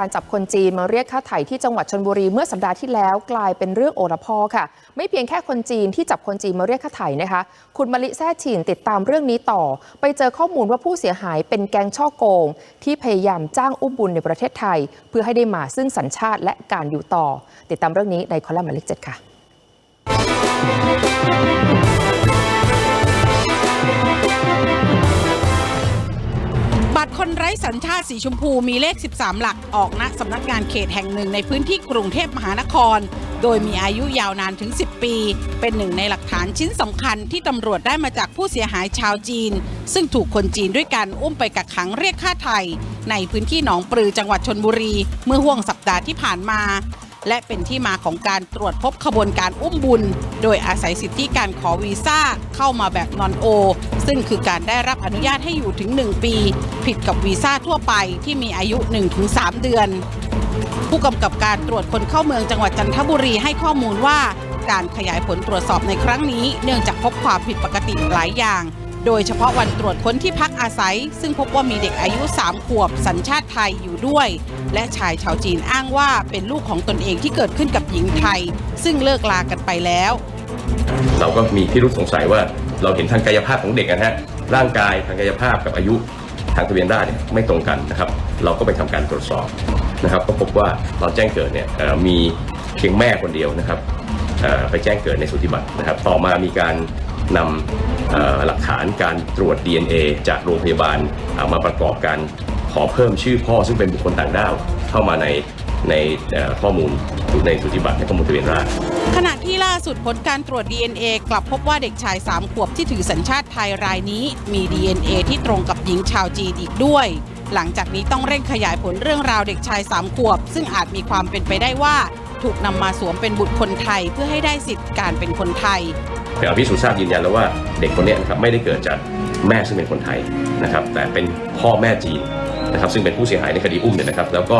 การจับคนจีนมาเรียกค่าไถ่ที่จังหวัดชนบุรีเมื่อสัปดาห์ที่แล้วกลายเป็นเรื่องโอละพ่อค่ะ ไม่เพียงแค่คนจีนที่จับคนจีนมาเรียกค่าไถ่นะคะ คุณมะลิแซ่ฉินติดตามเรื่องนี้ต่อ ไปเจอข้อมูลว่าผู้เสียหายเป็นแก๊งช่อโกง ที่พยายามจ้างอุ้มบุญในประเทศไทย เพื่อให้ได้มาซึ่งสัญชาติและการอยู่ต่อ ติดตามเรื่องนี้ในคอลัมน์หมายเลขเจ็ดค่ะ ไร้สัญชาติสีชมพูมีเลข 13 หลักออกณสำนักงานเขตแห่งหนึ่งในพื้นที่กรุงเทพมหานคร โดยมีอายุยาวนานถึง 10 ปี เป็นหนึ่งในหลักฐานชิ้นสำคัญที่ตำรวจได้มาจากผู้เสียหายชาวจีน ซึ่งถูกคนจีนด้วยกันอุ้มไปกักขังเรียกค่าไทย ในพื้นที่หนองปลือจังหวัดชนบุรี เมื่อห่วงสัปดาห์ที่ผ่านมา และเป็นที่มาของการตรวจพบขบวนการอุ้มบุญ โดยอาศัยสิทธิการขอวีซ่าเข้ามาแบบนอนโอ ซึ่งคือการได้รับอนุญาตให้อยู่ถึง 1 ปี ผิดกับวีซ่าทั่วไปที่มีอายุ 1-3 เดือน ผู้กำกับการตรวจคนเข้าเมืองจังหวัดจันทบุรีให้ข้อมูลว่าการขยายผลตรวจสอบในครั้งนี้ เนื่องจากพบความผิดปกติหลายอย่าง โดยเฉพาะวันตรวจค้นที่พักอาศัย ซึ่งพบว่ามีเด็กอายุ 3 ขวบสัญชาติไทยอยู่ด้วย และชายชาวจีนอ้างว่าเป็นลูกของตนเองที่เกิดขึ้นกับหญิงไทย ซึ่งเลิกลากันไปแล้ว เราก็มีพิรุษสงสัยว่าเราเห็นทางกายภาพของเด็กนะฮะร่างกายทางกายภาพกับอายุทางทะเบียนราษฎร์เนี่ยไม่ตรงกันนะครับ เราก็ไปทำการตรวจสอบนะครับก็พบว่าตอนแจ้งเกิดเนี่ยมีเพียงแม่คนเดียวนะครับไปแจ้งเกิดในสุติบัตรนะครับ ต่อมามีการนำหลักฐานการตรวจ DNA จากโรงพยาบาลเอามาประกอบการ ขอเพิ่มชื่อพ่อซึ่งเป็นบุคคลต่างด้าวเข้ามาในในเอ่อข้อมูลในสุติบัตรในข้อมูลทะเบียนราษฎร์ขณะที่ล่าสุดผลการตรวจ DNA กลับพบว่าเด็กชาย 3 ขวบที่ถือสัญชาติไทยรายนี้ มี DNA ที่ตรงกับหญิงชาวจีนอีกด้วย หลังจากนี้ต้องเร่งขยายผลเรื่องราวเด็กชาย 3 ขวบ ซึ่งอาจมีความเป็นไปได้ว่า ถูกนำมาสวมเป็นบุตรคนไทยเพื่อให้ได้สิทธิ์การเป็นคนไทยแต่อภิสูจน์ทราบยืนยันแล้วว่าเด็กคนเนี้ยนะครับไม่ได้เกิดจากแม่ซึ่งเป็นคนไทยนะครับแต่เป็นพ่อแม่จีน นะครับซึ่งเป็นผู้เสียหายในคดีอุ้มเนี่ยนะครับแล้วก็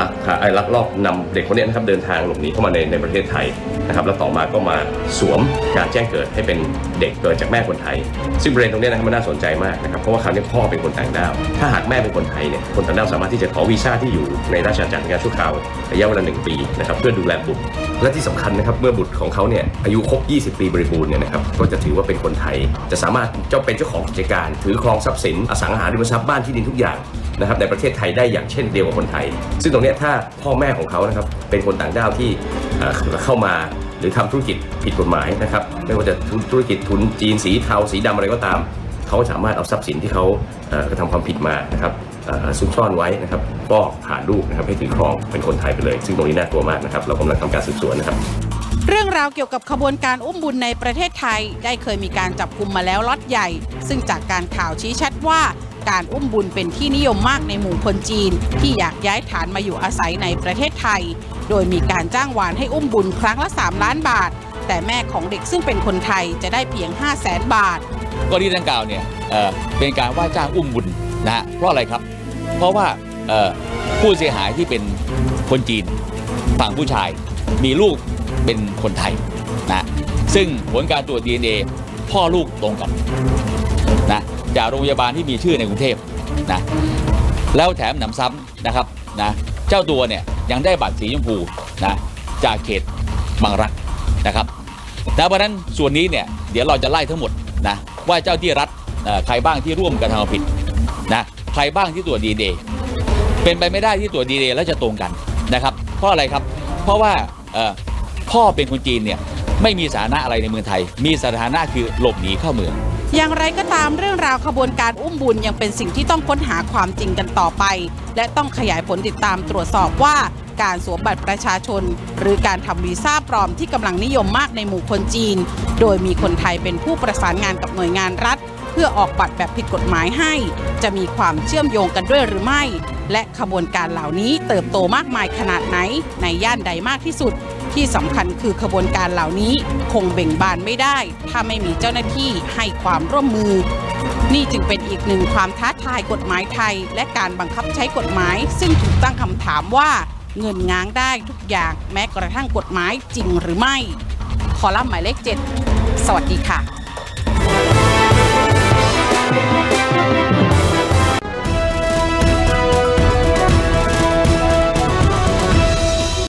ลักพาไอ้ลักลอบนำเด็กคนเนี้ยนะครับเดินทางหลบหนีเข้ามาในในประเทศไทยนะครับแล้วต่อมาก็มาสวมการแจ้งเกิดให้เป็นเด็กเกิดจากแม่คนไทย ซึ่งประเด็นตรงเนี้ยนะครับมันน่าสนใจมากนะครับเพราะว่าคราวนี้พ่อเป็นคนต่างด้าวถ้าหากแม่เป็นคนไทยเนี่ยคนต่างด้าวสามารถที่จะขอวีซ่าที่อยู่ในราชอาณาจักรในการชั่วคราวระยะเวลาหนึ่งปีนะครับเพื่อดูแลบุตร และที่สำคัญนะครับเมื่อบุตรของเขาเนี่ยอายุครบ 20 ปีบริบูรณ์เนี่ยนะครับก็จะถือว่าเป็นคนไทย จะสามารถเจ้าเป็นเจ้าของกิจการ ถือครองทรัพย์สินอสังหาริมทรัพย์บ้านที่ดินทุกอย่าง นะครับในประเทศไทยได้อย่างเช่นเดียวกับคนไทย ซึ่งตรงนี้ถ้าพ่อแม่ของเขานะครับเป็นคนต่างด้าวที่เข้ามาหรือทำธุรกิจผิดกฎหมายนะครับไม่ว่าจะธุรกิจทุนจีนสีเทาสีดำอะไรก็ตาม เขาสามารถเอาทรัพย์สินที่เขากระทำความผิดมานะครับซุกซ่อนไว้นะครับก็ผ่านลูกนะครับให้ถือครองเป็นคนไทยไปเลย ซึ่งตรงนี้น่ากลัวมากนะครับเรากำลังทำการสืบสวนนะครับเรื่องราวเกี่ยวกับขบวนการอุ้มบุญในประเทศไทย ได้เคยมีการจับกลุ่มมาแล้วล็อตใหญ่ ซึ่งจากการข่าวชี้ชัดว่า การอุ้มบุญเป็นที่นิยมมากในหมู่คนจีน ที่อยากย้ายฐานมาอยู่อาศัยในประเทศไทย โดยมีการจ้างวานให้อุ้มบุญครั้งละ 3 ล้านบาท แต่แม่ของเด็กซึ่งเป็นคนไทยจะได้เพียง 5 0 0แสนบาทกรณีดังกล่าวเนี่ยเเป็นการว่าจ้างอุ้มบุญนะฮะเพราะอะไรครับ เพราะว่าผู้เสียหายที่เป็นคนจีนฝั่งผู้ชายมีลูกเป็นคนไทยนะซึ่งผลการตรวจ DNA พ่อลูกตรงกันนะ จากโรงพยาบาลที่มีชื่อในกรุงเทพนะแล้วแถมหนำซ้ำนะครับนะเจ้าตัวเนี่ยยังได้บัตรสีชมพูนะจากเขตบางรักนะครับนะเพราะนั้นส่วนนี้เนี่ยเดี๋ยวเราจะไล่ทั้งหมดนะว่าเจ้าที่รัฐใครบ้างที่ร่วมกระทำความผิดนะใครบ้างที่ตรวจดีเดเป็นไปไม่ได้ที่ตรวจดีเดแล้วจะตรงกันนะครับเพราะอะไรครับ เพราะว่าพ่อเป็นคนจีนเนี่ยไม่มีสถานะอะไรในเมืองไทย มีสถานะคือหลบหนีเข้าเมือง อย่างไรก็ตามเรื่องราวขบวนการอุ้มบุญยังเป็นสิ่งที่ต้องค้นหาความจริงกันต่อไป และต้องขยายผลติดตามตรวจสอบว่าการสวมบัตรประชาชน หรือการทำวีซ่าปลอมที่กำลังนิยมมากในหมู่คนจีน โดยมีคนไทยเป็นผู้ประสานงานกับหน่วยงานรัฐ เพื่อออกบัตรแบบผิดกฎหมายให้ จะมีความเชื่อมโยงกันด้วยหรือไม่ และขบวนการเหล่านี้เติบโตมากมายขนาดไหนในย่านใดมากที่สุด ที่สำคัญคือขบวนการเหล่านี้คงเบ่งบานไม่ได้ ถ้าไม่มีเจ้าหน้าที่ให้ความร่วมมือ นี่จึงเป็นอีกหนึ่งความท้าทายกฎหมายไทย และการบังคับใช้กฎหมาย ซึ่งถูกตั้งคำถามว่าเงินง้างได้ทุกอย่างแม้กระทั่งกฎหมายจริงหรือไม่ คอลัมน์หมายเลข 7 สวัสดีค่ะ